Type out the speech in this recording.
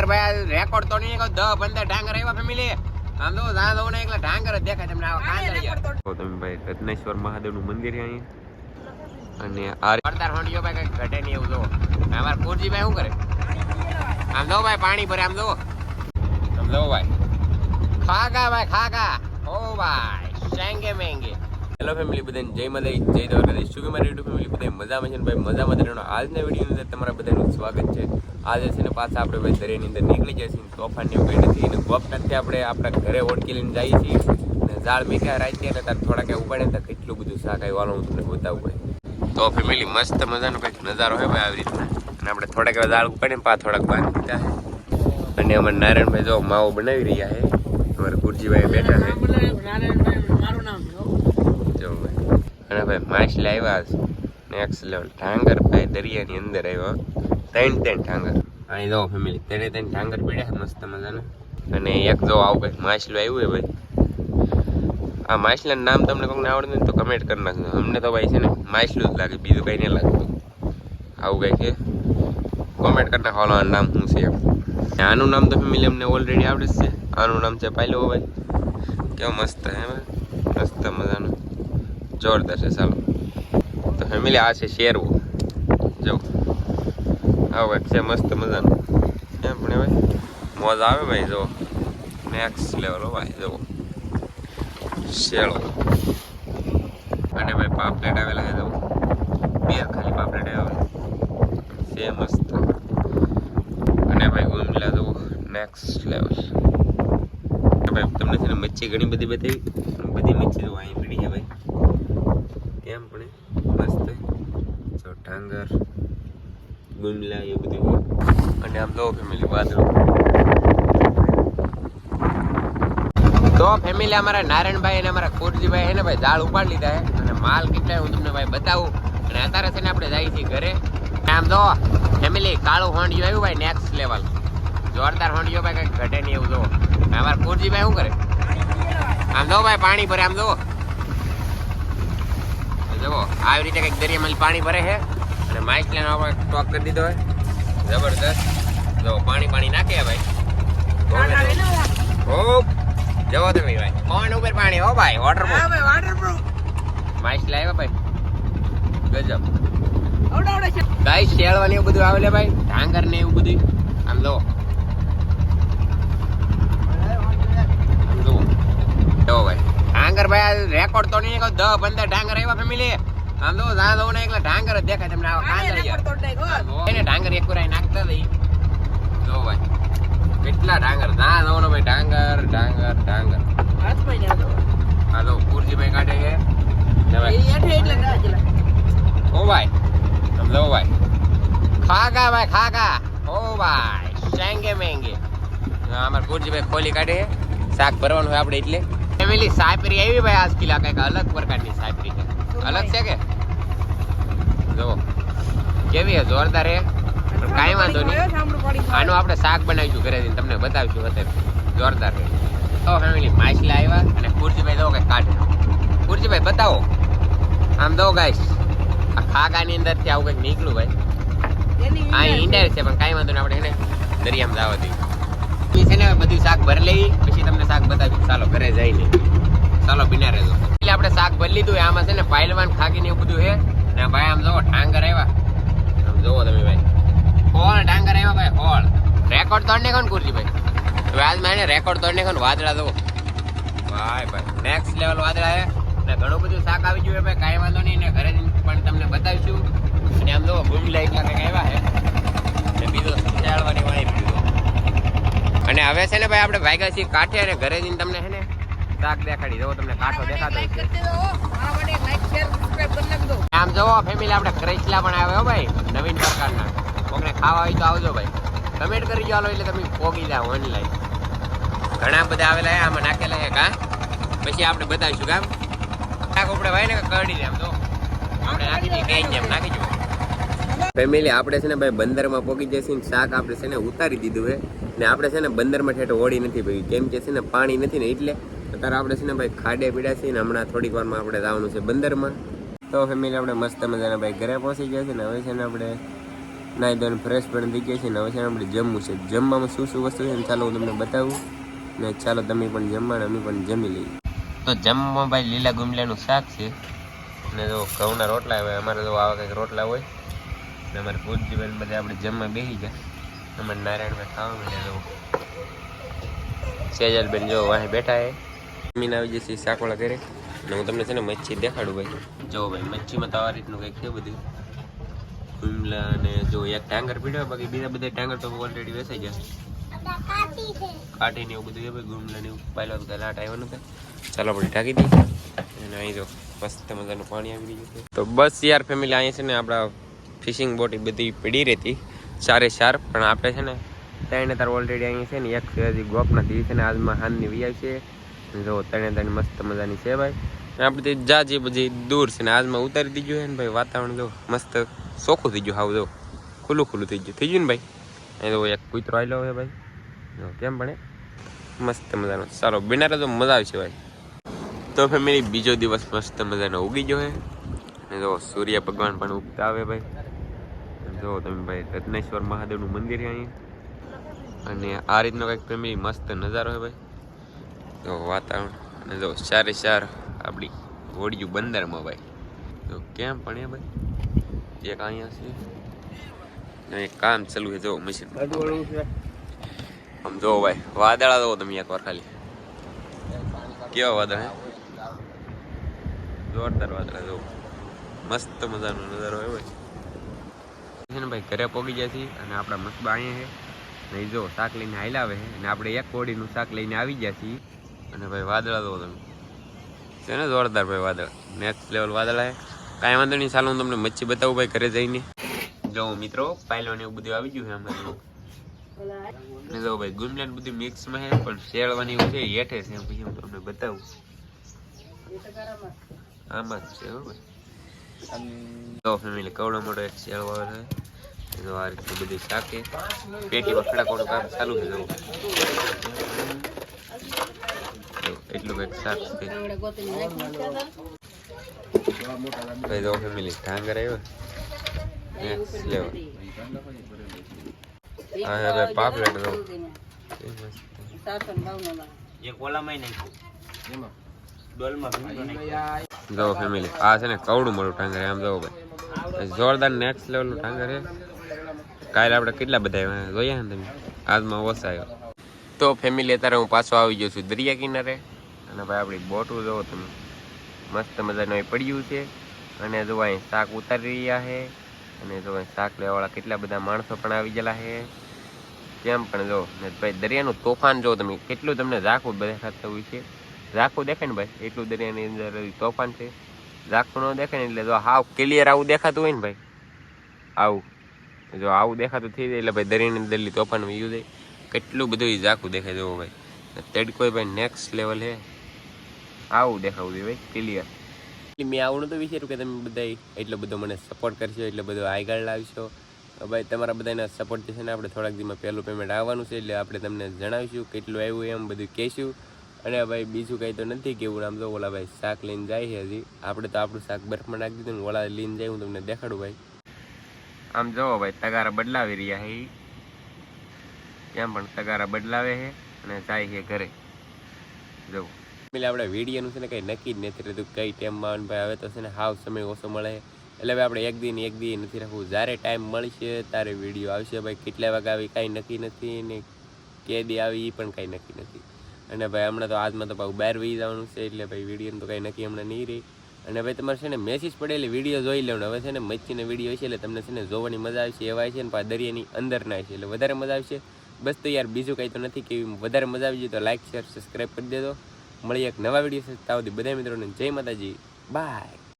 ડાંગર ભાઈ રેકોર્ડ તો નહીં કહું દસ પંદર ડાંગર આવ્યા ફેમિલી આમ તો જા દો ને એકલા ડાંગર જ દેખાય તમને આવા તો તમે ભાઈ રત્નેશ્વર મહાદેવનું મંદિર છે અહીંયા. અને આ પડતાર હોંડીઓ ભાઈ કઈ ઘટે નહીં એવું જો. અમાર કુરજી ભાઈ શું કરે? આમ દો ભાઈ પાણી ભરે આમ દો આમ દો ભાઈ. ખાગા ભાઈ ખાગા. ઓ ભાઈ શેંગે મેંગે. હેલો ફેમિલી બધાને, જય માતા જય દ્વારકાધીશ. શું કે મારી યુટ્યુબ ફેમિલી બધા મજામાં છે ને ભાઈ? મજામાં જ રહેવાનો. આજના વિડીયોની અંદર તમારા બધાનું સ્વાગત છે. આજે છે ને પાછા આપણે ભાઈ દરિયાની અંદર નીકળી જઈએ છીએ. તોફાન એવું કંઈ નથી. અને ગોપનાથથી આપણે આપણા ઘરે ઓળખી લઈને જઈએ છીએ. અને ઝાડ મીઠા રાખીએ અને તાર થોડા કંઈ ઉપાડે તો કેટલું બધું શાક આવ્યું હું તમને બતાવું ભાઈ. તો ફેમિલી મસ્ત મજાનો કંઈક નજારો હોય ભાઈ, આવી રીતના. અને આપણે થોડાક ઝાડ ઉપાડીને પા થોડાક બાંધી દીધા અને અમારે નારાયણભાઈ જો માવો બનાવી રહ્યા છે. અમારે ગુરજીભાઈ બેઠા છે. જો ભાઈ અને ભાઈ માછલી આવ્યા છે નેક્સ્ટ લેવલ ઠાંગર ભાઈ દરિયાની અંદર આવ્યો ત્રણ ત્રણ ઠાંગર અહીં જો ફેમિલી ત્રણે ત્રણ ઠાંગર પડ્યા મસ્ત મજાના. અને એક જો આવું ભાઈ માછલું આવ્યું હોય ભાઈ. આ માછલાનું નામ તમને કોઈને આવડતું ને તો કમેન્ટ કરી નાખજો. અમને તો ભાઈ છે ને માછલું જ લાગે બીજું કંઈ નહીં લાગતું. આવું કંઈ છે. કોમેન્ટ કરી નાખો આનું નામ શું છે એમ. આનું નામ તો ફેમિલી અમને ઓલરેડી આવડે જ છે. આનું નામ છે પાયલો ભાઈ. કેવો મસ્ત હે મસ્ત મજાનું. જોરદાર છે, ચાલો. તો ફેમિલી આ છે શેરવું. જો આવો એક છે મસ્ત મજાનું. એમ પણ ભાઈ? મોજ આવે ભાઈ, જો. નેક્સ્ટ લેવલ ભાઈ, જો. શેળો અને ભાઈ પાપલેટ આવેલા છે, જો. બે ખાલી પાપલેટ આવેલા છે. મસ્ત. અને ભાઈ ઉમલા, જો. નેક્સ્ટ લેવલ ભાઈ, તમને છે ને મચ્છી ઘણી બધી બતાવી. બધી મચ્છી અહીં પડી છે ભાઈ. પણ મસ્ત. જો ટાંગર ગુંદલા એ બધું અને આમ તો ફેમિલી વાદળો. તો ફેમિલી અમારા નારાયણભાઈ અને અમારા કુરજીભાઈ એને ભાઈ, દાળ ઉપાડી લીધા છે. અને માલ કેટલા હું તમને ભાઈ બતાવું. અને અત્યારે છે ને આપણે જઈએ છીએ ઘરે. આમ તો ફેમિલી કાળું હોંડિયું આવ્યું ભાઈ નેક્સ્ટ લેવલ જોરદાર હોંડિયો ભાઈ, કંઈક ઘટે નહીં એવું જો અમારા કુરજીભાઈ શું કરે? આમ જો ભાઈ પાણી ભરે આમ જો. જુઓ આવી રીતે કંઈક દરિયામાં પાણી ભરે છે. અને માઇક આપણે ટોક કરી દીધો હોય જબરદસ્ત જો પાણી પાણી નાખે ભાઈ. ખૂબ જવો તમે ભાઈ. કોણ ઉપર પાણી? હો ભાઈ વોટર માઇક આવ્યા ભાઈ. ગજબ. ગાય શેળવાની એવું બધું આવે ભાઈ? ઢાંગર ને એવું બધું આમ જો આમ જુઓ જો ભાઈ ડાંગર ભાઈ રેકોર્ડ તો નહીં કહું દસ પંદર ડાંગર આવ્યા ફેમિલી આમ તો જા દઉં ને એકલા ડાંગર જ દેખાય તમને આવા કાંદળિયા. એને ડાંગર એક કુરાઈ નાખતા દઈ જો ભાઈ કેટલા ડાંગર. ના દઉં ભાઈ ડાંગર ડાંગર ડાંગર. આ તો. કુરજીભાઈ કાઢે છે. ઓ ભાઈ સમજો ભાઈ. ખાગા ભાઈ ખાગા. ઓ ભાઈ શેંગે મેંગે. અમારે કુરજીભાઈ ખોલી કાઢે શાક ભરવાનું હોય આપણે એટલે. ફેમિલી સાયપરી આવી ભાઈ આજ કિલ્લા કંઈક અલગ પ્રકારની સાયપરી છે. અલગ છે કે? જો કેવી છે જોરદાર હે? કાંઈ વાંધો નહીં. આનું આપણે શાક બનાવીશું ઘરે જઈને તમને બતાવીશું અત્યારે. જોરદાર છે તો ફેમિલી માછલા આવ્યા અને કુરજીભાઈ દો કઈ કાઢે. કુરજીભાઈ બતાવો. આમ દો ગાઈશ આ ખાગાની અંદરથી આવું કંઈક નીકળ્યું ભાઈ. આ ઇન્ડાયરેક્ટ છે. પણ કાંઈ વાંધો નહીં આપણે એને દરિયામાં જવા દઈએ. છે ને બધું શાક ભરી લઈ પછી તમને શાક બતાવીશું. ચાલો ઘરે જઈને ચાલો બિના રહેજો એટલે શાક લીધું આમાં છે ને પાયલવાન ખાકી ને એવું બધું છે. ને ભાઈ આમ જોવો ટાંગર આવ્યા. આમ જોવો તમે ભાઈ. હોળ ટાંગર આવ્યા ભાઈ, હોળ. રેકોર્ડ તોડ ને કોણ કુરજી ભાઈ? હવે આજ મારે રેકોર્ડ તોડ ને કોણ? વાદળા દો ભાઈ ભાઈ નેક્સ્ટ લેવલ વાદળા છે. ને ઘણું બધું શાક આવી ગયું ભાઈ, કાંઈ વાંધો નહીં. ને ઘરે પણ તમને બતાવીશું. અને આમ જોવો ગુંડલા એટલા કંઈક આવ્યા છે. ને બીજો ચાળવાની વાળી અને હવે છે ને ભાઈ આપણે ભાગ્યા છીએ કાઠે અને ઘરે જઈને તમને છે ને શાક દેખાડી દો તમને કાંઠો દેખાતો. આમ જોવો ફેમિલી આપણે કરેચલા પણ આવ્યો ભાઈ નવીન પ્રકારના. કોકને ખાવા હોય તો આવજો ભાઈ. કમેન્ટ કરી જો એટલે તમે પોગી જાઓ ઓનલાઈન ઘણા બધા આવેલા છે, આમાં નાખેલા એક કા પછી આપણે બતાવીશું કામ શાક આપણે ભાઈ ને કરડી આમ તો આપણે નાખી દઈએ કઈ જેમ નાખી જો ફેમિલી આપણે છે ને ભાઈ બંદરમાં પોગી જશે ને શાક આપણે છે ને ઉતારી દીધું છે. ને આપણે છે ને બંદરમાં ઠેઠ ઓળી નથી ભાઈ. કેમ કે છે ને પાણી નથી ને એટલે અત્યારે આપણે છે ને ભાઈ ખાડે પીડા છીએ ને હમણાં થોડીક વારમાં આપણે જવાનું છે બંદરમાં. તો ફેમિલી આપણે મસ્ત મજાના ભાઈ ઘરે પહોંચી ગયા છે ને હવે છે ને આપણે નાઈ ધોઈને ફ્રેશ પણ થઈ ગયા છે ને હવે છે ને આપણે જમવું છે. જમવામાં શું શું વસ્તુ છે ને ચાલો હું તમને બતાવું ને ચાલો તમે પણ જમવા ને અમે પણ જમી લઈએ. તો જમવામાં ભાઈ લીલા ગુમલાનું શાક છે અને જો ઘઉંના રોટલા હોય, અમારે તો આવા કંઈક રોટલા હોય ને અમારે પૂજજીબેન બધા આપણે જમવા બેસી ગયા. અમારે નારાયણભાઈ ખાવા મળ્યા જો સેજલબેન જો અહીં બેઠા હે જમીન આવી જશે શાકવાળા કરે અને હું તમને છે ને મચ્છી દેખાડું ભાઈ. જો ભાઈ, મચ્છીમાં તો આ રીતનું કંઈક છે બધું. કુમલા અને જો, એક ટાંગર પીડ્યો, બાકી બીજા બધા ટાંગર તો ઓલરેડી વેસાઈ ગયા. કાટી ને એવું બધું છે ભાઈ ગુમલા ને એવું તો લાટ આવ્યો નથી ચાલો, આપણે ઢાંકી દઈએ. અને અહીં જો, મસ્ત મજાનું પાણી આવી રહ્યું છે. તો બસ યાર ફેમિલી અહીંયા છે ને આપણા ફિશિંગ બોટ બધી પડી રહેતી. ચારે ચાર પણ આપણે છે ને, ત્રણે તાર ઓલરેડી અહીંયા છે ને, એક છે હજી ગોપ નથી છે ને આજમાં હાનની વી છે. જો તણે તણે મસ્ત મજાની છે ભાઈ. આપણે તે જાજી બધી દૂર છે ને આજમાં ઉતારી દીધું છે ને ભાઈ વાતાવરણ જો મસ્ત ચોખ્ખું થઈ ગયું હાવ જો. ખુલ્લું ખુલ્લું થઈ ગયું. થઈ ગયું ને ભાઈ? અહીં તો એક કૂતરો આવેલો છે ભાઈ. કેમ ભણે? મસ્ત મજાનો. સારો. બિનારે તો મજા આવશે ભાઈ. તો ફેમિલી બીજો દિવસ મસ્ત મજાનો ઉગી ગયો છે અને જો સૂર્ય ભગવાન પણ ઉગતા આવે ભાઈ. જો તમે ભાઈ રત્નેશ્વર મહાદેવનું મંદિર છે અહીંયા અને આ રીતનો કંઈક ફેમિલી મસ્ત નજારો છે ભાઈ. તો વાતાવરણ. અને જો ચારે ચાર આપણી હોડિયું બંદરમાં ભાઈ. તો કેમ પણ એ ભાઈ? એક અહીંયા છે. એક કામ ચાલુ છે જો મશીન આમ જો ભાઈ વાદળા જો તમે એકવાર ખાલી. કેવા વાદળા જોરદાર વાદળા જો. મસ્ત મજાનો નજારો ભાઈ. છે ને ભાઈ ઘરે પોગી જાય છે અને આપણા મસ્ત અહીંયા છે. ને જો શાક લઈને હાલ આવે છે. અને આપણે એક કોડીનું શાક લઈને આવી ગયા છીએ. અને ભાઈ વાદળા દો તમે. છે ને જોરદાર ભાઈ વાદળા. નેક્સ્ટ લેવલ વાદળા છે. કાંઈ વાંધો નહીં, ચાલો હું તમને મચ્છી બતાવું ભાઈ ઘરે જઈને. જો મિત્રો, પાયલો ને એવું બધું આવી ગયું છે અમારું ને જો ભાઈ ગુમલેન બધું મિક્સમાં છે, પણ શેળવાની એવું છે, હેઠે છે પછી હું તમને બતાવું. આમાં છે હો ભાઈ. તો ફેમિલી કવડો મોટો એક શેળવો છે. જો આ રીતે બધી શાકે. પેટીમાં ખડાકોનું કામ ચાલુ છે, જો. જો, એટલું કંઈક શાક છે. ભાઈ જો ફેમિલી ઢાંગર આવ્યો નેક્સ્ટ લેવલ હા હવે પાપલેટ ડોલમાં જો ફેમિલી આ છે ને કવડું મોટું ટાંગર આમ જો ભાઈ. જોરદાર નેક્સ્ટ લેવલનું ટાંગર છે કાલે આપણે કેટલા બધા જોયા ને તમે? આજમાં ઓછા આવ્યા. તો ફેમિલી અત્યારે હું પાછો આવી ગયો છું દરિયા કિનારે. અને ભાઈ આપણી બોટું જોવો તમે. મસ્ત મજાનું અહીં પડ્યું છે. અને જો અહીં શાક ઉતારી રહ્યા છે. અને જો અહીં શાક લેવાવાળા કેટલા બધા માણસો પણ આવી ગયેલા છે. કેમ પણ જો, ને ભાઈ દરિયાનું તોફાન જો તમે. કેટલું તમને ઝાખું દેખાતું હોય છે. ઝાખું દેખાય ને ભાઈ? એટલું દરિયાની અંદર તોફાન છે. ઝાખું ન દેખાય ને એટલે જો હાવ ક્લિયર આવું દેખાતું હોય ને ભાઈ. આવું. જો આવું દેખાતું થઈ જાય એટલે ભાઈ દરિયાની અંદરલી તોફાન વયું જાય. કેટલું બધું ઈ ઝાખું દેખાય જવો ભાઈ. તડકો ભાઈ નેક્સ્ટ લેવલ હે. આવું દેખાવું જોઈએ ભાઈ ક્લિયર મેં આવું નતું વિચાર્યું કે તમે બધા એટલો બધો મને સપોર્ટ કરશો એટલો બધો આગળ લાવશો. ભાઈ તમારા બધાના સપોર્ટ છે ને આપણે થોડાક દીમાં પહેલું પેમેન્ટ આવવાનું છે એટલે આપણે તમને જણાવીશું કેટલું આવ્યું એમ બધું કહેશું. અને ભાઈ બીજું કંઈ તો નથી કેવું આમ તો ઓલા ભાઈ શાક લઈને જાય છે હજી. આપણે તો આપણું શાક બરફમાં નાખી દીધું ને ઓલા લઈને જાય હું તમને દેખાડું ભાઈ. આમ જોવો ભાઈ તગારા બદલાવી રહ્યા છે કેમ પણ તગારા બદલાવે છે અને જાય છે ઘરે. જો. એટલે આપણે વિડીયોનું છે ને કંઈ નક્કી જ નથી રહેતું કઈ ટાઈમમાં ભાઈ, હવે તો છે ને હાવ સમય ઓછો મળે. એટલે ભાઈ આપણે એક દિન એક દિન નથી રાખવું. જ્યારે ટાઈમ મળશે, ત્યારે વીડિયો આવશે. ભાઈ, કેટલા વાગે આવી, કાંઈ નક્કી નથી ને કે દી આવી એ પણ કાંઈ નક્કી નથી. અને ભાઈ, હમણાં તો આજમાં તો પાછું બહાર વહી જવાનું છે, એટલે ભાઈ, વિડીયોનું તો કાંઈ નક્કી હમણાં નહીં રહી. અને ભાઈ, તમારે છે ને મેસેજ પડેલી, વીડિયો જોઈ લેવાનો. હવે છે ને મચ્છીનો વીડિયો છે એટલે તમને છે ને જોવાની મજા આવશે, એવા છે ને પાછા દરિયાની અંદર ના છે, એટલે વધારે મજા આવશે. બસ તો યાર, બીજું કંઈ તો નથી કે વધારે મજા આવી જાય તો લાઇક શેર સબસ્ક્રાઈબ કરી દેજો. મળીએ એક નવા વીડિયો સાથે. સુધી બધા મિત્રોને જય માતાજી. બાય